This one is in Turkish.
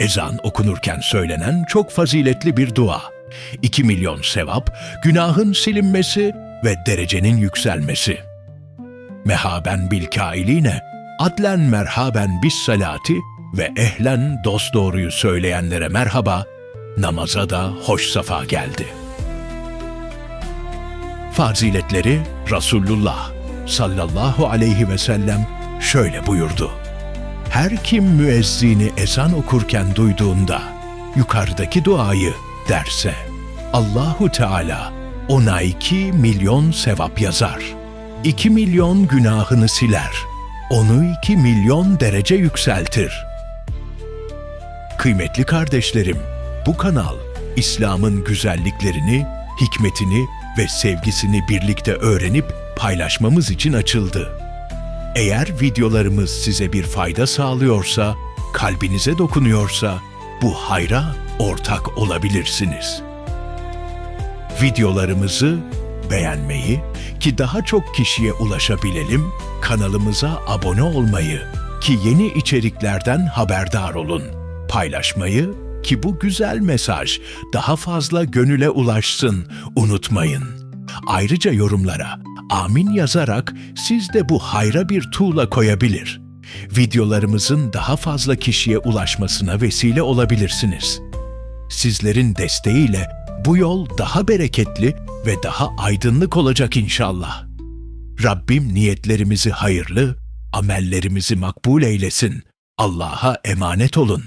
Ezan okunurken söylenen çok faziletli bir dua. 2 milyon sevap, günahın silinmesi ve derecenin yükselmesi. Mehaben bil kailine, adlen merhaben bis salati ve ehlen dosdoğruyu söyleyenlere merhaba, namaza da hoş safa geldi. Faziletleri Resulullah sallallahu aleyhi ve sellem şöyle buyurdu. Her kim müezzini ezan okurken duyduğunda yukarıdaki duayı derse Allahu Teala ona iki milyon sevap yazar. İki milyon günahını siler. Onu iki milyon derece yükseltir. Kıymetli kardeşlerim, bu kanal İslam'ın güzelliklerini, hikmetini ve sevgisini birlikte öğrenip paylaşmamız için açıldı. Eğer videolarımız size bir fayda sağlıyorsa, kalbinize dokunuyorsa bu hayra ortak olabilirsiniz. Videolarımızı beğenmeyi ki daha çok kişiye ulaşabilelim, kanalımıza abone olmayı ki yeni içeriklerden haberdar olun. Paylaşmayı ki bu güzel mesaj daha fazla gönüle ulaşsın unutmayın. Ayrıca yorumlara amin yazarak siz de bu hayra bir tuğla koyabilir. Videolarımızın daha fazla kişiye ulaşmasına vesile olabilirsiniz. Sizlerin desteğiyle bu yol daha bereketli ve daha aydınlık olacak inşallah. Rabbim niyetlerimizi hayırlı, amellerimizi makbul eylesin. Allah'a emanet olun.